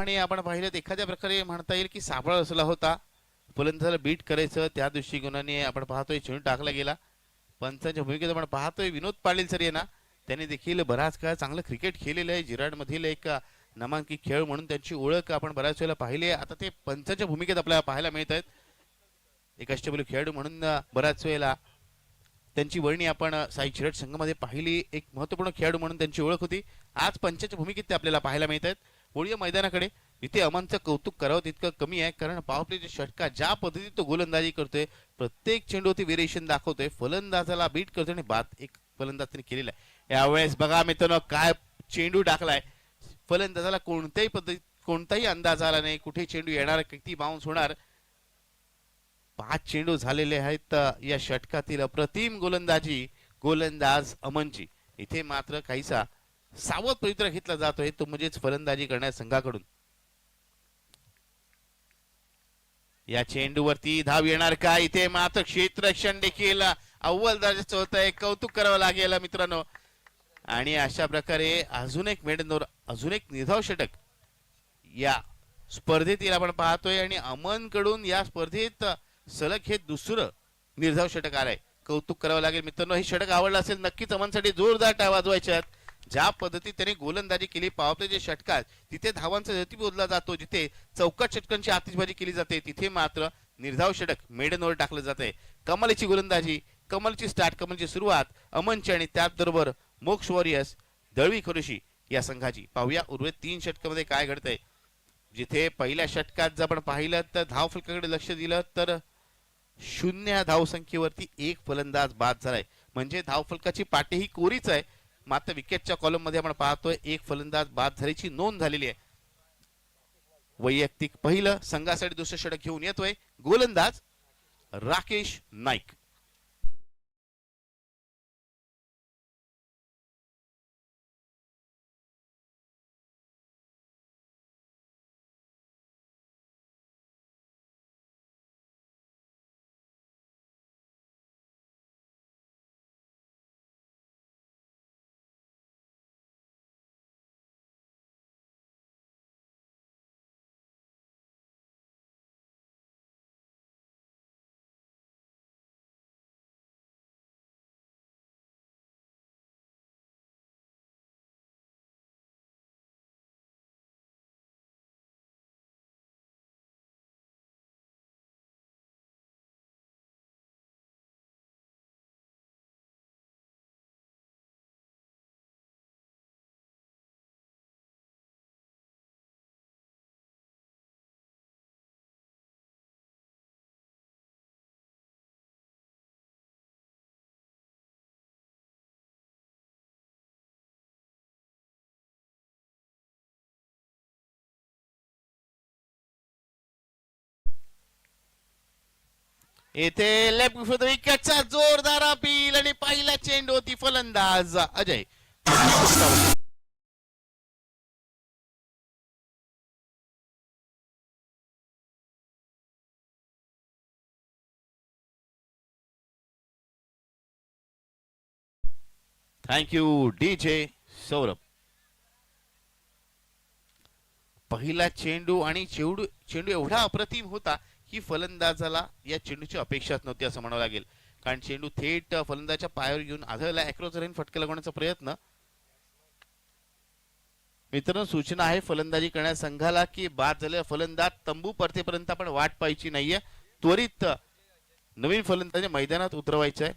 प्रमाणे आपण पाहिलं एखाद्या प्रकारे म्हणता येईल की साबळ असला होता. फलंदाजाला बीट करायचं त्या दृष्टिकोनाने आपण पाहतोय चेंडू टाकला गेला. पंचांच्या भूमिकेत आपण पाहतोय विनोद पाटील सर यांना. त्यांनी देखील बराच काळ चांगलं क्रिकेट खेळलेलं आहे. जिराडमधील एक नामांकित खेळ म्हणून त्यांची ओळख आपण बऱ्याच वेळेला पाहिली आहे. आता ते पंचांच्या भूमिकेत आपल्याला पाहायला मिळत आहेत. एक अष्टबैलू खेळाडू म्हणून बऱ्याच वेळेला त्यांची वर्णी आपण साई चिरट संघामध्ये पाहिली. एक महत्त्वपूर्ण खेळाडू म्हणून त्यांची ओळख होती. आज पंचाच्या भूमिकेत ते आपल्याला पाहायला मिळत आहेत. वळूया मैदानाकडे. इथे अमनचं कौतुक करावं तितकं कमी आहे कारण पावप्लेचे षटका ज्या पद्धतीत तो गोलंदाजी करतोय प्रत्येक चेंडूवरती व्हेरिएशन दाखवतोय. फलंदाजाला बीट करतोय आणि बाद एक फलंदाजाने केलेला आहे. यावेळेस बघा मित्रांनो काय चेंडू टाकलाय. फलंदाजाला कोणत्याही पद्धती कोणताही अंदाज आला नाही. कुठे चेंडू येणार किती बाउन्स होणार. पाच चेंडू झालेले आहेत या षटकातील अप्रतिम गोलंदाजी गोलंदाज अमनची. इथे मात्र काहीसा सावध पवित्र घेतला जातोय तो म्हणजेच फलंदाजी करण्यास संघाकडून. या चेंडूवरती धाव येणार का? इथे मात्र क्षेत्ररक्षण देखील अव्वल दर्जाचं होत आहे कौतुक करावं लागेल मित्रांनो. आणि अशा प्रकारे अजून एक मेडनोर अजून एक निर्धाव षटक या स्पर्धेतील आपण पाहतोय. आणि अमनकडून या स्पर्धेत सलग हे दुसरं निर्धाव षटक आलंय. कौतुक करावं लागेल मित्रांनो. हे षटक आवडलं असेल नक्कीच अमनसाठी जोरदार टाळ आहेत ज्या पद्धतीत त्याने गोलंदाजी केली पावते जे षटकात तिथे धावांचा गती बोधला जातो जिथे चौकात षटकांची आतिषबाजी केली जाते तिथे मात्र निर्धाव षटक मेडनवर टाकलं जाते. कमालीची गोलंदाजी कमलची स्टार्ट कमलची सुरुवात अमनची आणि त्याचबरोबर मोक्ष वॉरियर्स दळवी खरुशी या संघाची. पाहूया उर्वरित तीन षटकामध्ये काय घडतंय. जिथे पहिल्या षटकात जर आपण पाहिलं तर धाव फलकाकडे लक्ष दिलं तर शून्य धावसंख्येवरती एक फलंदाज बाद झालाय. म्हणजे धाव फलकाची ही कोरीच आहे. मात्र विकेटच्या कॉलममध्ये आपण पाहतोय एक फलंदाज बाद झाल्याची नोंद झालेली आहे. वैयक्तिक पहिलं संघासाठी दुसरं षटक घेऊन येतोय. गोलंदाज राकेश नाईक. येथे लेफ्ट विकेटचा जोरदार अपील आणि पहिला चेंडू होती फलंदाज Ajay. Thank you D J Saurabh. पहिला चेंडू आणि चेंडू चेंडू एवढा अप्रतिम होता की फलंदाजाला या चेंडूची अपेक्षाच नव्हती असं म्हणावं लागेल. कारण चेंडू थेट फलंदाजाच्या पायावर घेऊन आढळला अॅक्रोच राहीन फटके लागवण्याचा प्रयत्न. मित्रांनो सूचना आहे फलंदाजी करण्यास संघाला की बाद झालेला फलंदाज तंबू परतेपर्यंत आपण वाट पाहायची नाहीये. त्वरित नवीन फलंदाज मैदानात उतरवायचं आहे.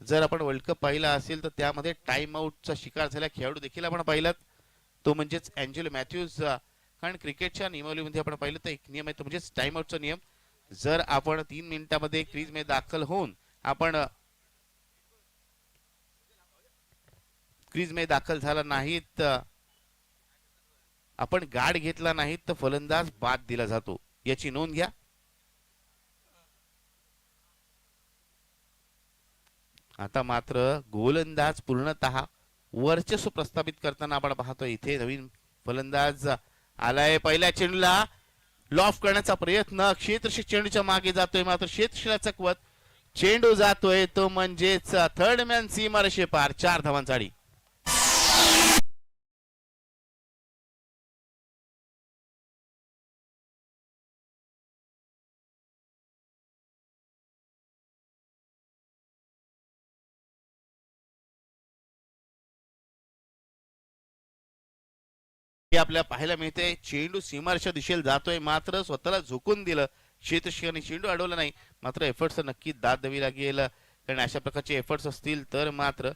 जर आपण वर्ल्ड कप पाहिला असेल तर त्यामध्ये टाइम आउटचा शिकार झाला खेळाडू देखील आपण पाहिलात. तो म्हणजेच अँजेलो मॅथ्यूज कारण क्रिकेटच्या नियमावलीमध्ये आपण पाहिलं तर एक नियम आहे तो म्हणजेच टाइम आउटचा नियम. जर आपण तीन मिनिटामध्ये क्रीजमध्ये दाखल होऊन आपण क्रीजमध्ये दाखल झाला नाहीत आपण गाड घेतला नाही तर फलंदाज बाद दिला जातो. याची नोंद घ्या. आता मात्र गोलंदाज पूर्णतः वर्चस्व प्रस्थापित करताना आपण पाहतो इथे नवीन फलंदाज आलाय. पहिल्या चेंडूला लॉफ करण्याचा प्रयत्न क्षेत्रशील चेंडूच्या मागे जातोय मात्र क्षेत्रशिला चकवत चेंडू जातोय तो म्हणजेच थर्ड मॅन सीमारेषे पार चार धावांसाठी हे आपल्याला पाहायला मिळते चेंडू सीमारच्या दिशेला जातोय. मात्र स्वतःला झोकून दिलं. क्षेत्रशिकाने चेंडू अडवला नाही. मात्र एफर्ट्स नक्की दाद द्यावी लागेल. कारण अशा प्रकारचे एफर्ट्स असतील तर मात्र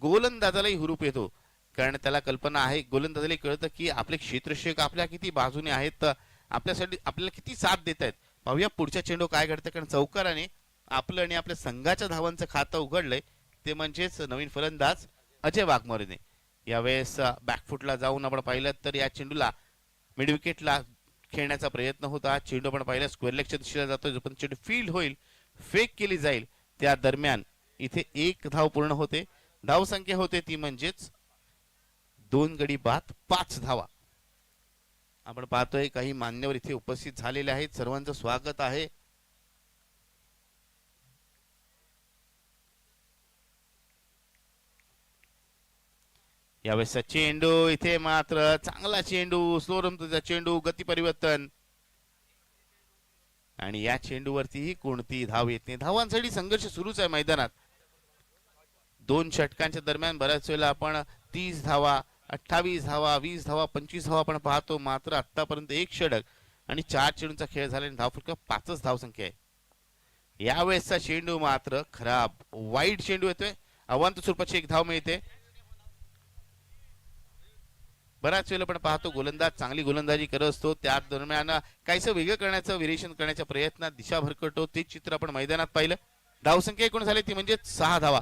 गोलंदाजालाही हुरूप येतो. कारण त्याला कल्पना आहे. गोलंदाजाला कळतं की आपले क्षेत्रक्षक आपल्या किती बाजूने आहेत. आपल्यासाठी आपल्याला किती साथ देत आहेत. पाहूया पुढच्या चेंडू काय घडतं. कारण चौकाराने आपलं आणि आपल्या संघाच्या धावांचं खातं उघडलंय. ते म्हणजेच नवीन फलंदाज अजय वाघमोरेने. यावेळेस बॅकफुटला जाऊन आपण पाहिलं तर या चेंडूला मिडविकेटला खेळण्याचा प्रयत्न होता. चेंडू आपण पाहिला स्क्वेअर लेगच्या दिशेला जातोय जोपर्यंत चेंडू फील्ड होईल फेक केली जाईल त्या दरम्यान इथे एक धाव पूर्ण होते. धाव संख्या होते ती म्हणजेच दोन गडी बाद पाच धावा. आपण पाहतोय काही मान्यवर इथे उपस्थित झालेले आहेत. सर्वांचं स्वागत आहे. यावेळेसचा चेंडू इथे मात्र चांगला चेंडू स्लो चेंडू गती परिवर्तन. आणि या चेंडूवरतीही कोणती धाव येत नाही. धावांसाठी संघर्ष सुरूच आहे मैदानात. दोन षटकांच्या दरम्यान बऱ्याच वेळेला आपण तीस धावा अठ्ठावीस धावा वीस धावा पंचवीस धावा आपण पाहतो. मात्र आतापर्यंत एक षटक आणि चार चेंडूचा खेळ झाल्याने धाव फक्त पाचच धावसंख्या आहे. यावेळेसचा चेंडू मात्र खराब. वाईट चेंडू येतोय. अवांत स्वरूपाची एक धाव मिळते. बऱ्याच वेळेला आपण पाहतो गोलंदाज चांगली गोलंदाजी करत असतो. त्या दरम्यान काहीसं वेगळं करण्याचं विरेशन करण्याच्या प्रयत्नात दिशा भरकटतो. ते चित्र आपण मैदानात पाहिलं. धावसंख्या एकूण झाली ती म्हणजे सहा धावा.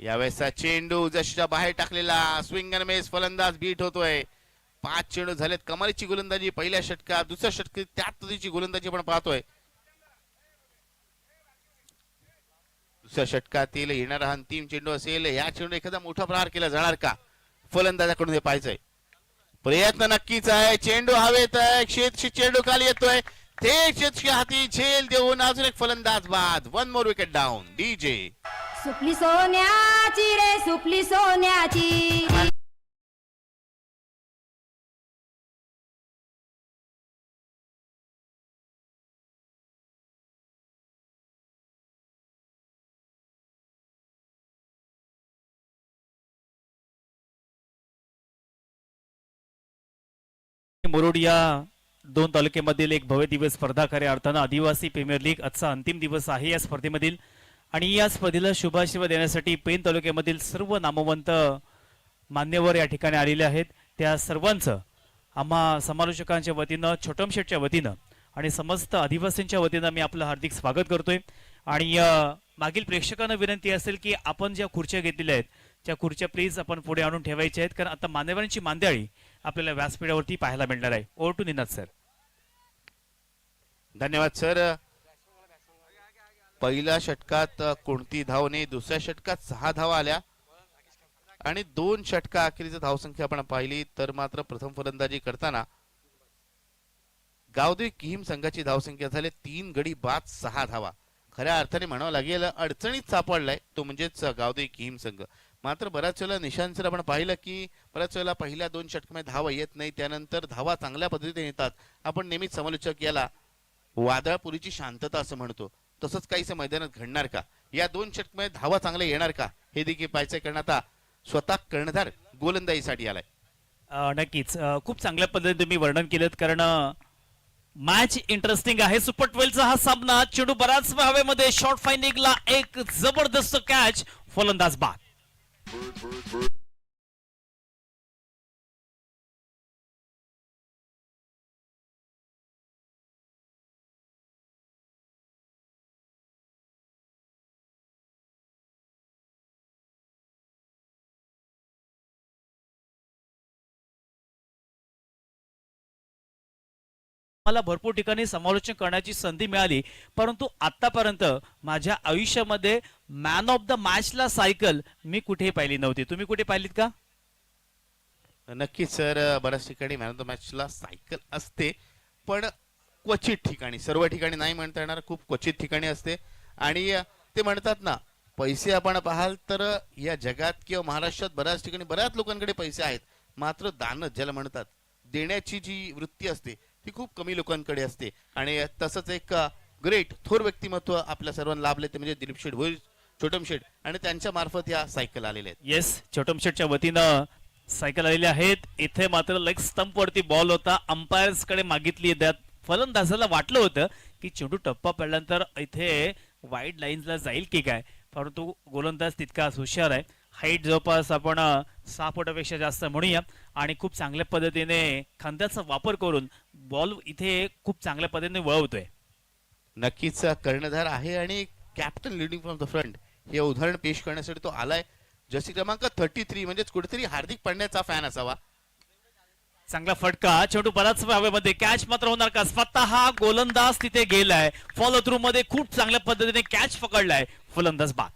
यावेळेसचा चेंडू जशीच्या बाहेर टाकलेला. स्विंग अँड मेस फलंदाज बीट होतोय. पाच चेंडू झालेत. कमालीची गोलंदाजी पहिल्या षटकात दुसऱ्या षटकात त्यात पद्धतीची गोलंदाजी आपण पाहतोय. दुसऱ्या षटकातील येणारा अंतिम चेंडू असेल या चेंडू एखादा मोठा प्रहार केला जाणार का? फलंदाजाकडून हे पाहायचंय. प्रयत्न नक्कीच आहे. चेंडू हवेत आहे. क्षेत्र चेंडू खाली येतोय. ते क्षेत्र हाती झेल देऊन अजून एक फलंदाज बाद one more wicket down DJ सुपली सोन्याची रे सुपली सोन्याची. मुरुड या दोन तालुक्यामधील एक भव्य दिवस स्पर्धा खऱ्या अर्थानं आदिवासी प्रीमियर लीग आजचा अंतिम दिवस आहे या स्पर्धेमधील. आणि या स्पर्धेला शुभाशीर्वाद देण्यासाठी पेन तालुक्यामधील सर्व नामवंत मान्यवर या ठिकाणी आलेले आहेत. त्या सर्वांचं आम्हा समालोचकांच्या वतीनं छोटमशेटच्या वतीनं आणि समस्त आदिवासींच्या वतीनं मी आपलं हार्दिक स्वागत करतोय. आणि मागील प्रेक्षकांना विनंती असेल की आपण ज्या खुर्च्या घेतलेल्या आहेत त्या खुर्च्या प्लीज आपण पुढे आणून ठेवायच्या आहेत. कारण आता मान्यवरांची मांद्याळी आपल्याला व्यासपीठावरती पाहायला मिळणार आहे. Over to Ninad sir. धन्यवाद सर. पहिल्या षटकात कोणती धाव नाही दुसऱ्या षटकात सहा धावा आल्या. आणि दोन षटका अखेरीची धावसंख्या आपण पाहिली तर मात्र प्रथम फलंदाजी करताना गावदेवी किहीम संघाची धावसंख्या झाली तीन गडी बाद सहा धावा. खऱ्या अर्थाने म्हणावं लागेल अडचणीत सापडलाय तो म्हणजेच गावदेवी किहीम संघ. मात्र बऱ्याच वेळेला निशांत सर आपण पाहिलं की बऱ्याच वेळेला पहिल्या दोन षटकामध्ये धावा येत नाही त्यानंतर धावा चांगल्या पद्धतीने येतात. आपण नेहमीच समालोचक याला वादळपुरीची शांतता असं म्हणतो. तसंच काहीसं मैदानात घडणार का? या दोन षटकामध्ये धावा चांगल्या येणार का? हे देखील पाहायचं कारण आता स्वतः कर्णधार गोलंदाजीसाठी आलाय. नक्कीच. खूप चांगल्या पद्धतीने तुम्ही वर्णन केलं कारण मॅच इंटरेस्टिंग आहे. सुपर ट्वेल्वचा हा सामना चेंडू बराच हवेमध्ये शॉर्ट फायनिंगला एक जबरदस्त कॅच फलंदाज बाद. bird, bird. मला भरपूर ठिकाणी समालोचन करण्याची संधी मिळाली. परंतु आतापर्यंत माझ्या आयुष्यामध्ये मॅन ऑफ द मॅचला सायकल मी कुठेही पाहिली नव्हती. तुम्ही कुठे पाहिलीत का? नक्कीच सर. बऱ्याच ठिकाणी मॅन ऑफ द मॅचला सायकल असते. पण क्वचित ठिकाणी सर्व ठिकाणी नाही म्हणता येणार खूप क्वचित ठिकाणी असते. आणि ते म्हणतात ना पैसे आपण पाहाल तर या जगात किंवा महाराष्ट्रात बऱ्याच ठिकाणी बऱ्याच लोकांकडे पैसे आहेत. मात्र दान ज्याला म्हणतात देण्याची जी वृत्ती असते ती खूप कमी लोकांकडे असते. आणि तसंच एक ग्रेट थोर व्यक्तिमत्व आपल्या सर्वांना लाभले ते म्हणजे दिलीप शेठ भोईर छोटम शेठ. आणि त्यांच्या मार्फत या सायकल आलेल्या आहेत. येस छोटम शेठच्या वतीनं सायकल आलेल्या आहेत. इथे मात्र लेग स्टंप वरती बॉल होता. अंपायर्सकडे मागितली त्यात फलंदाजाला वाटलं होतं की चेंडू टप्पा पडल्यानंतर इथे वाईड लाईन्सला जाईल की काय? परंतु गोलंदाज तितकाच हुशार आहे. हाईट जवळपास आपण सहा फुटापेक्षा जास्त म्हणूया. आणि खूप चांगल्या पद्धतीने खांद्याचा वापर करून बॉल इथे खूप चांगल्या पद्धतीने वळवतोय. नक्कीच कर्णधार आहे आणि captain leading from the front. हे उदाहरण पेश करण्यासाठी तो आलाय. जशी क्रमांक थर्टी थ्री म्हणजेच कुठेतरी हार्दिक पांड्याचा फॅन असावा. चांगला फटका. चेंडू बराच हवेमध्ये कॅच मात्र होणार का? स्वतः हा गोलंदाज तिथे गेलाय. फॉलो थ्रू मध्ये खूप चांगल्या पद्धतीने कॅच पकडलाय फलंदाज बाद.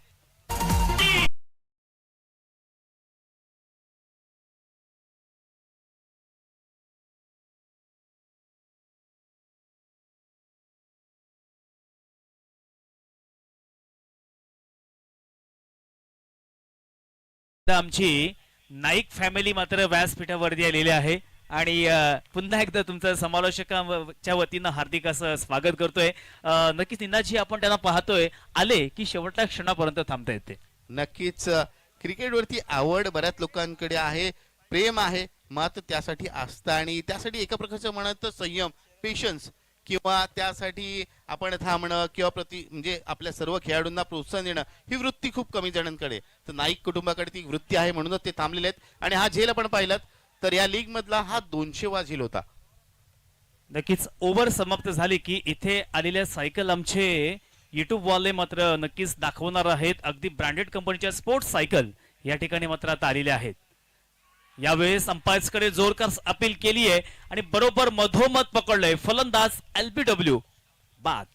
आमची नाईक फॅमिली मात्र व्यासपीठावरती आलेली आहे. आणि पुन्हा एकदा तुमचं समालोचकाच्या वतीनं हार्दिक असं स्वागत करतोय. नक्कीच निनाजी आपण त्यांना पाहतोय आले की शेवटच्या क्षणापर्यंत थांबता येते. नक्कीच क्रिकेटवरती आवड बऱ्याच लोकांकडे आहे प्रेम आहे मात्र त्यासाठी आस्था आणि त्यासाठी एका प्रकारचं म्हणत संयम पेशन्स किंवा त्यासाठी आपण थांबणं किंवा प्रति म्हणजे आपल्या सर्व खेळाडूंना प्रोत्साहन देणं ही वृत्ती खूप कमी जणांकडे तर नाईक कुटुंबाकडे ती वृत्ती आहे म्हणूनच ते थांबलेले आहेत. आणि हा झेल आपण पाहिलात तर या लीग मधला हा दोनशे वा झेल होता. नक्कीच ओव्हर समाप्त झाली की इथे आलेल्या सायकल आमचे युट्यूब वाले मात्र नक्कीच दाखवणार आहेत. अगदी ब्रँडेड कंपनीच्या स्पोर्ट्स सायकल या ठिकाणी मात्र आता आलेल्या आहेत. यावेळेस अंपायर्स जोरकर अपील केली आहे आणि बरोबर मधोमध पकडलंय फलंदाज एलबीडब्ल्यू. बाद.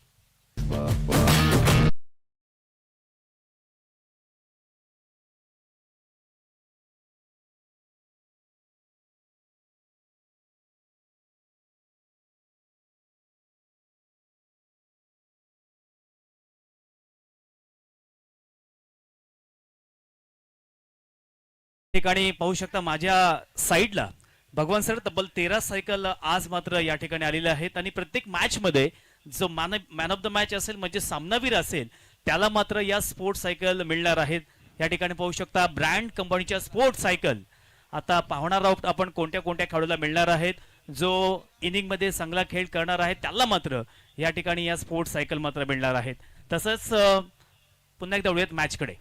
ठिकाणी पाहू शकता माझ्या साईडला भगवान सर तब्बल तेरा सायकल आज मात्र या ठिकाणी आलेल्या आहेत आणि प्रत्येक मॅच मध्ये जो man man of the match असेल म्हणजे सामनावीर असेल त्याला मात्र या स्पोर्ट्स सायकल मिळणार आहेत. या ठिकाणी पाहू शकता ब्रँड कंपनीच्या स्पोर्ट्स सायकल आता पाहणार आहोत आपण कोणत्या कोणत्या खेळाडूला मिळणार आहेत. जो इनिंगमध्ये चांगला खेळ करणार आहे त्याला मात्र या ठिकाणी या स्पोर्ट्स सायकल मात्र मिळणार आहेत. तसंच पुन्हा एकदा वळूयात मॅचकडे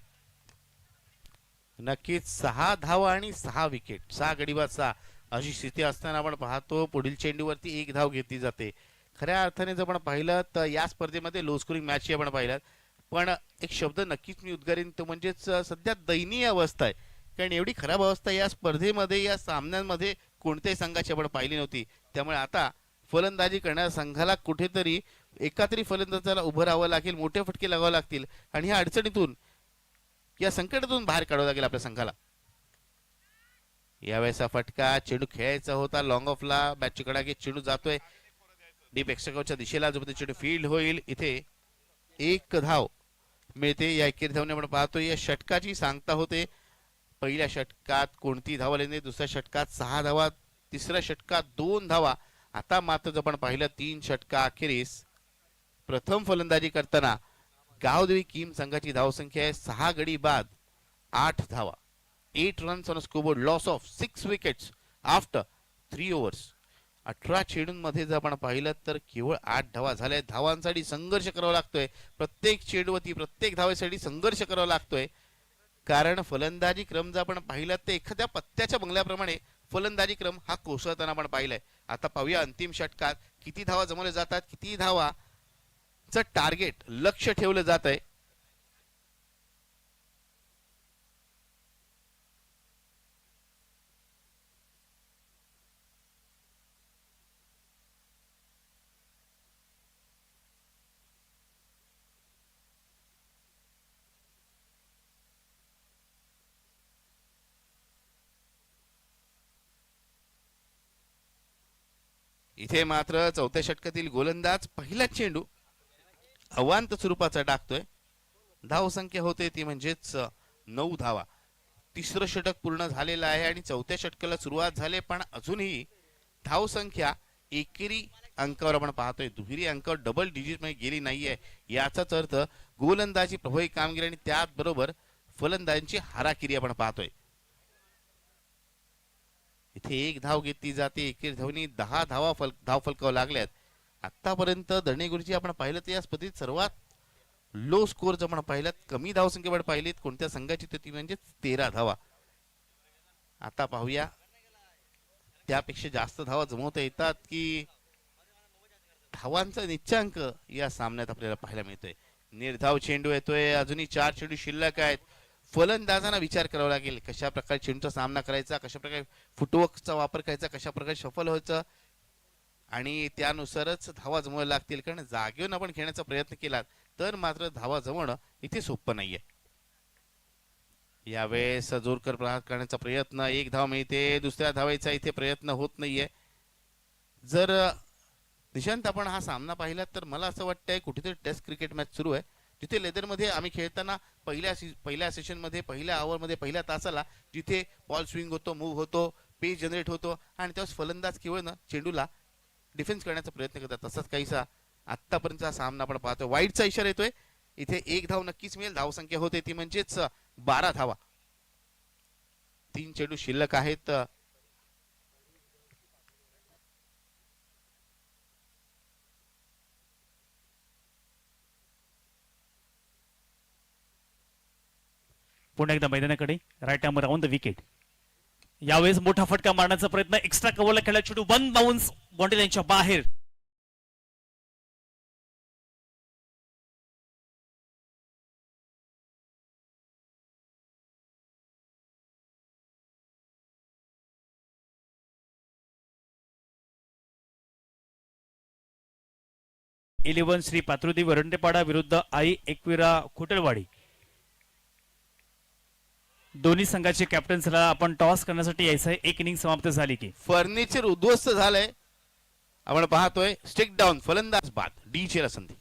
नक्कीच सहा धावा आणि सहा विकेट सहा गडीबाद सहा. अशी स्थिती असताना आपण पाहतो पुढील चेंडूवरती एक धाव घेतली जाते. खऱ्या अर्थाने जर आपण पाहिलं तर या स्पर्धेमध्ये लो स्कोरिंग मॅचही आपण पाहिल्यात पण एक शब्द नक्कीच मी उद्गारीन तो म्हणजेच सध्या दयनीय अवस्था आहे. कारण एवढी खराब अवस्था या स्पर्धेमध्ये या सामन्यांमध्ये कोणत्याही संघाची आपण पाहिली नव्हती. त्यामुळे आता फलंदाजी करणाऱ्या संघाला कुठेतरी एका तरी फलंदाजाला उभं राहावं लागेल मोठे फटके लागावे लागतील. आणि ह्या अडचणीतून या संकटातून बाहेर काढावं लागेल आपल्या संघाला. यावेळेचा फटका चेंडू खेळायचा होता. लॉंग ऑफला बॅटची कडा चेंडू जातोय. डीप एक्स्ट्राच्या दिशेला जो चेंडू फील्ड होईल इथे एक धाव मिळते. या एकेरी धावने आपण पाहतो या षटकाची सांगता होते. पहिल्या षटकात कोणती धावा नाही. दुसऱ्या षटकात सहा धावा. तिसऱ्या षटकात दोन धावा. आता मात्र जर आपण पाहिलं तीन षटका अखेरीस प्रथम फलंदाजी करताना गावदेवी किम संघाची धावसंख्या आहे. सहा गडी बाद आठ धावा. Eight runs on scoreboard loss of six wickets after three overs अठरा चेंडूंमध्ये जर आपण पाहिलं तर केवळ आठ धावा झाल्या. धावांसाठी संघर्ष करावा लागतोय. प्रत्येक चेंडूवरती प्रत्येक धावेसाठी संघर्ष करावा लागतोय. कारण फलंदाजी क्रम जर आपण पाहिला तर एखाद्या पत्त्याच्या बंगल्याप्रमाणे फलंदाजी क्रम हा कोसळताना आपण पाहिलाय. आता पाहूया अंतिम षटकात किती धावा जमवल्या जातात किती धावा च टार्गेट लक्ष ठेवलं जात आहे इथे मात्र चौथ्या षटकातील गोलंदाज पहिला चेंडू अवांत स्वरूपाचा टाकतोय धाव संख्या होते ती म्हणजेच नऊ धावा. तिसरं षटक पूर्ण झालेलं आहे आणि चौथ्या षटकाला सुरुवात झाली पण अजूनही धाव संख्या एकेरी अंकावर आपण पाहतोय. दुहेरी अंकावर डबल डिजिटमध्ये गेली नाहीये. याचाच अर्थ गोलंदाजी प्रभावी कामगिरी आणि त्याचबरोबर फलंदाजांची हाराकिरी आपण पाहतोय. इथे एक धाव घेतली जाते. एकेरी धावनी दहा धावा फल धाव फलकाव लागल्यात. आतापर्यंत धरणे गुरुजी आपण पाहिलं तर या स्पर्धेत सर्वात लो स्कोर जर आपण पाहिलं कमी धावसंख्येवर पाहिलीत कोणत्या संघाची तर ती म्हणजे तेरा धावा. आता पाहूया. त्यापेक्षा जास्त धावा जमवता येतात की धावांचा निच्चांक या सामन्यात आपल्याला पाहायला मिळतोय. निर्धाव चेंडू येतोय अजूनही चार चेंडू शिल्लक आहेत. फलंदाजांना विचार करावा लागेल कशा प्रकारे चेंडूचा सामना करायचा कशा प्रकारे फुटवर्कचा वापर करायचा कशा प्रकारे सफल व्हायचं. आणि त्यानुसारच धावा जमवायला लागतील कारण जागेवरून आपण खेळण्याचा प्रयत्न केला तर मात्र धावा जमवणं इथे सोपं नाहीये. यावेळेस जोरकर प्रहार करण्याचा प्रयत्न एक धाव मिळते दुसऱ्या धावेचा इथे प्रयत्न होत नाहीये. जर निशांत आपण हा सामना पाहिला तर मला असं वाटतंय कुठेतरी टेस्ट क्रिकेट मॅच सुरू आहे जिथे लेदरमध्ये आम्ही खेळताना पहिल्या पहिल्या सेशनमध्ये पहिल्या आवरमध्ये पहिल्या तासाला जिथे बॉल स्विंग होतो मूव्ह होतो पेज जनरेट होतो आणि त्यावेळेस फलंदाज केवळ ना चेंडूला डिफेन्स करण्याचा प्रयत्न करतात. तसाच काहीसा आतापर्यंतचा सामना आपण पाहतोय. वाईटचा इशारा येतोय. इथे एक धाव नक्कीच मिळेल. धावसंख्या होते ती म्हणजेच बारा धावा. तीन चेंडू शिल्लक आहेत. पुन्हा एकदा मैदानाकडे. Right arm round the wicket यावेळेस मोठा फटका मारण्याचा प्रयत्न. एक्स्ट्रा कव्हरला खेळला चेंडू वन बाउन्स बॉन्डी बाहेर. इलेव्हन श्री पात्रुदी वरंडेपाडा विरुद्ध आई एकविरा खुटलवाडी दोन्ही संघाचे कॅप्टन्सला आपण टॉस करण्यासाठी यायचं आहे. एक इनिंग समाप्त झाली की. फर्निचर उद्ध्वस्त झालंय. आपण पाहतोय स्टिक डाऊन फलंदाज बाद डी ची संधी.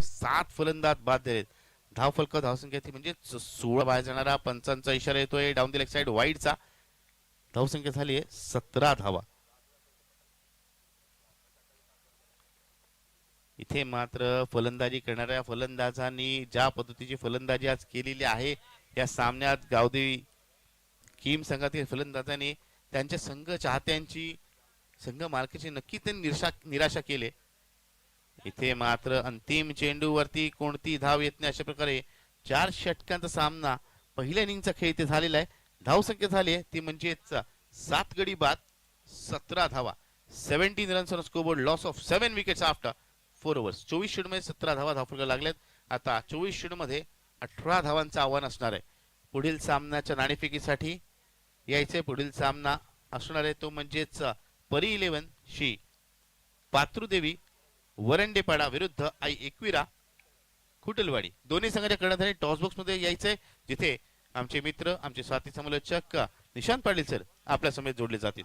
सात फलंदाज बाद दिलेत. धाव फलक धावसंख्या ती म्हणजे सोळा बाहेर जाणारा पंचांचा इशारा येतोय. डाऊन द लेग साइड वाईडचा धावसंख्या झाली आहे सतरा धावा. इथे मात्र फलंदाजी करणाऱ्या फलंदाजांनी ज्या पद्धतीची फलंदाजी आज केलेली आहे या सामन्यात गावदेवी किम संघातील फलंदाजांनी त्यांच्या संघ चाहत्यांची संघ मालकीची नक्की त्यांनी निराशा निराशा केली इथे मात्र अंतिम चेंडूवरती कोणती धाव येत नाही अशा प्रकारे चार षटकांचा सामना पहिल्या इनिंगचा खेळ इथे झालेला आहे. धावसंख्या झाली आहे. ती म्हणजेच सात गडी बाद सतरा धावा. Seventeen runs on scoreboard loss of seven wickets after four overs चोवीस षेडमध्ये सतरा धावा धावफलका लागल्यात. आता चोवीस षेडमध्ये अठरा धावांचं आव्हान असणार आहे. पुढील सामन्याच्या नाणेफेकीसाठी यायचे पुढील सामना असणार आहे. तो म्हणजेच परी इलेव्हन शी पात्रुदेवी वरंडेपाडा विरुद्ध आई एकविरा खुटलवाडी दोन्ही संघाच्या कर्णधारी टॉस बॉक्समध्ये यायचंय. जिथे आमचे मित्र आमचे साथी समालोचक निशांत पाटील सर आपल्या समेत जोडले जातील.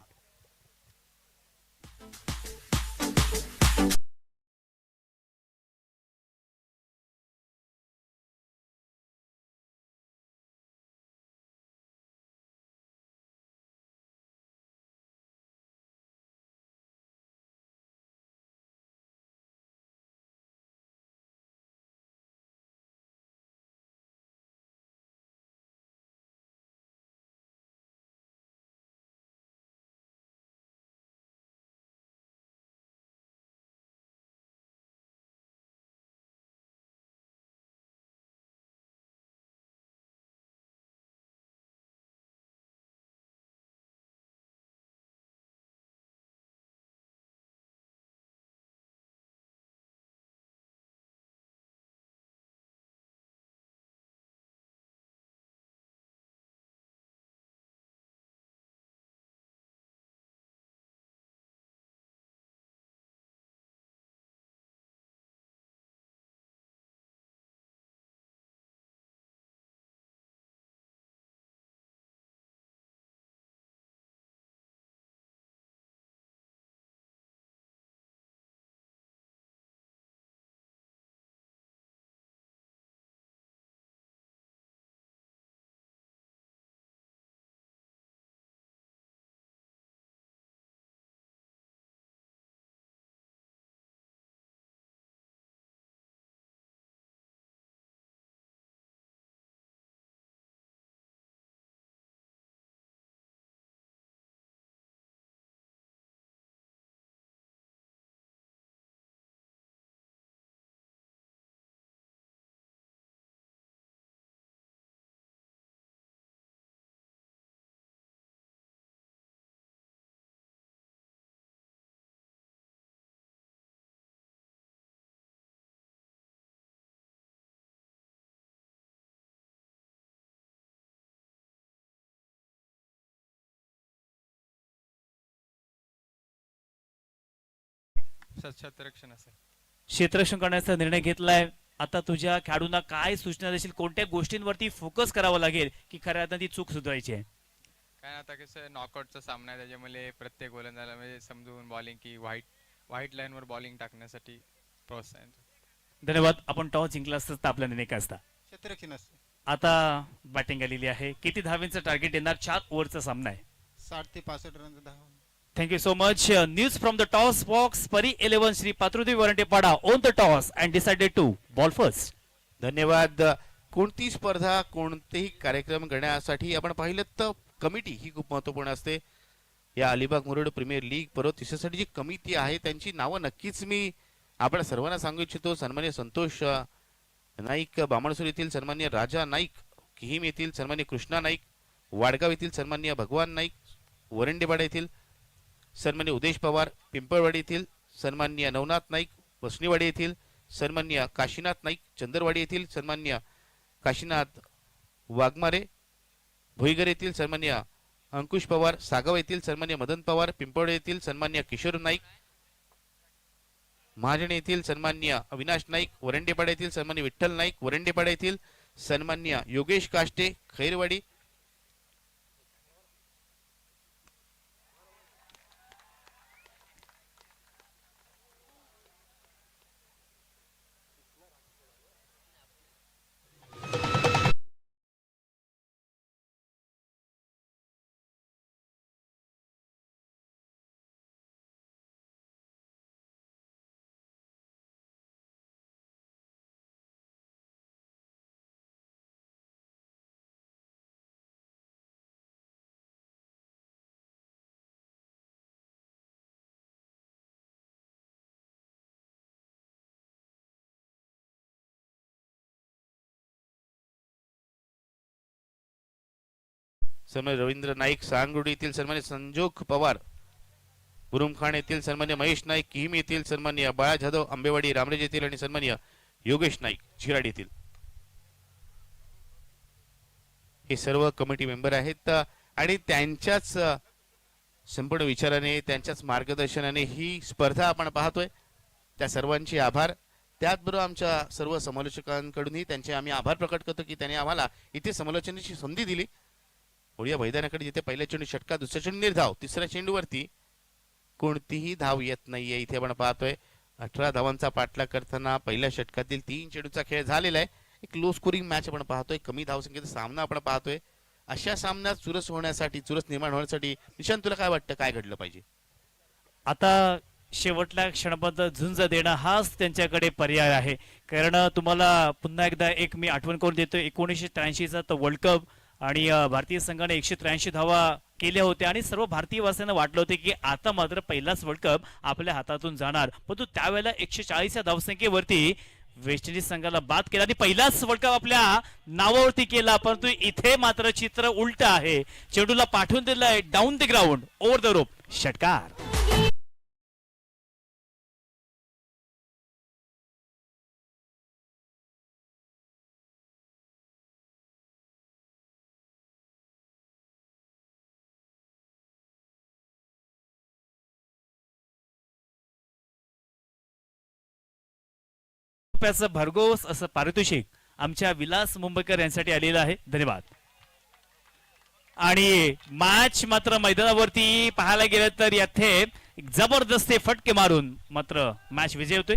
क्षेत्ररक्षण असेल. क्षेत्ररक्षण करण्याचा निर्णय घेतलाय. आता तुझ्या खेळाडूंना काय सूचना देशील? कोणत्या गोष्टींवरती फोकस करावा लागेल की खऱ्या अर्थाने ती चूक सुधारायची आहे? काय आता कसं नॉकआउटचा सामना आहे त्याच्यामुळे प्रत्येक गोलंदाजाला म्हणजे समजून बॉलिंग की व्हाईट व्हाईट लाईनवर बॉलिंग टाकण्यासाठी प्रोत्साहन धन्यवाद. आपण टॉस जिंकला असतं तर आपला निर्णय काय असता? क्षेत्ररक्षण असते. आता बॅटिंग आलेली आहे. किती धावेंचं टार्गेट येणार? चार ओव्हरचा सामना आहे. साठ ते पासष्ट रनचा धावा. Thank you so much. Uh, news from the toss box. Pari 11 Shri पाडा Varantepada on the toss and decided to ball first. धन्यवाद कोणती स्पर्धा कोणतेही कार्यक्रम करण्यासाठी आपण पाहिलं तर कमिटी ही खूप महत्त्वपूर्ण असते या अलिबाग मुरुड प्रीमियर लीग परत तिच्यासाठी जी कमिटी आहे त्यांची नावं नक्कीच मी आपण सर्वांना सांगू इच्छितो सन्मान्य संतोष नाईक बामणसूर येथील सन्मान्य राजा नाईक किहीम येथील सन्मान्य कृष्णा नाईक वाडगाव येथील सन्मान्य भगवान नाईक वरंडेवाडा येथील सन्मान्य उदेश पवार पिंपळवाडी येथील सन्मान्य नवनाथ नाईक वसणीवाडी येथील सन्मान्य काशीनाथ नाईक चंदरवाडी येथील सन्मान्य काशीनाथ वाघमारे भुईगर येथील सन्मान्य अंकुश पवार सागाव येथील सन्मान्य मदन पवार पिंपळवाडी येथील सन्मान्य किशोर नाईक महाजन येथील सन्मान्य अविनाश नाईक वरंडेपाडा येथील सन्मान्य विठ्ठल नाईक वरंडेपाडा येथील सन्मान्य योगेश काष्टे खैरवाडी सन्मान्य रवींद्र नाईक सांगरुडी येथील सन्मान्य संजोग पवार बुरुमखाण येथील सन्मान्य महेश नाईक किहिम येथील सन्मान्य बाळा जाधव आंबेवाडी रामरेज येथील आणि सन्मान्य योगेश नाईक झिराड येथील. हे सर्व कमिटी मेंबर आहेत आणि त्यांच्याच संपूर्ण विचाराने त्यांच्याच मार्गदर्शनाने ही स्पर्धा आपण पाहतोय. त्या सर्वांचे आभार. त्याचबरोबर आमच्या सर्व समालोचकांकडूनही त्यांचे आम्ही आभार प्रकट करतो की त्यांनी आम्हाला इथे समालोचनेची संधी दिली. ओडिया मैदानाकडे जिथे पहिल्या चेंडू षटका दुसऱ्या चेंडू निर्धाव तिसऱ्या चेंडूवरती कोणतीही धाव येत नाहीये. इथे आपण पाहतोय अठरा धावांचा पाठलाग करताना पहिल्या षटकातील तीन चेंडूचा खेळ झालेला आहे. एक लो स्कोरिंग मॅच आपण पाहतोय कमी धावसंख्येचा सामना आपण पाहतोय. अशा सामन्यात चुरस होण्यासाठी चुरस निर्माण होण्यासाठी निशांत तुला काय वाटतं? काय घडलं पाहिजे? आता शेवटला क्षणापर्यंत झुंज देणं हाच त्यांच्याकडे पर्याय आहे. कारण तुम्हाला पुन्हा एकदा एक मी आठवण करून देतो एकोणीसशे त्र्याऐंशीचा तो वर्ल्ड कप आणि भारतीय संघाने एकशे त्र्याऐंशी धावा केल्या होत्या आणि सर्व भारतीय वासियांना वाटलं होते की आता मात्र पहिलाच वर्ल्ड कप आपल्या हातातून जाणार. परंतु त्यावेळेला एकशे चाळीस या धावसंख्येवरती वेस्ट इंडिज संघाला बाद केला आणि पहिलाच वर्ल्ड कप आपल्या नावावरती केला. परंतु इथे मात्र चित्र उलट आहे. चेंडूला पाठवून दिलंय down the ground over the rope षटकार. रुपयाचं भरघोस असं पारितोषिक आमच्या विलास मुंबईकर यांसाठी आलेलं आहे. धन्यवाद. आणि मॅच मात्र मैदानावरती पाहायला गेलं तर याथे जबरदस्ती फटके मारून मात्र मॅच विजय होतोय.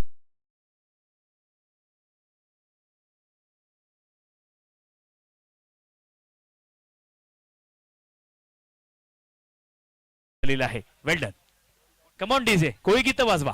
आहे. वेल डन कमॉन डीजे कोई गीत वाजवा.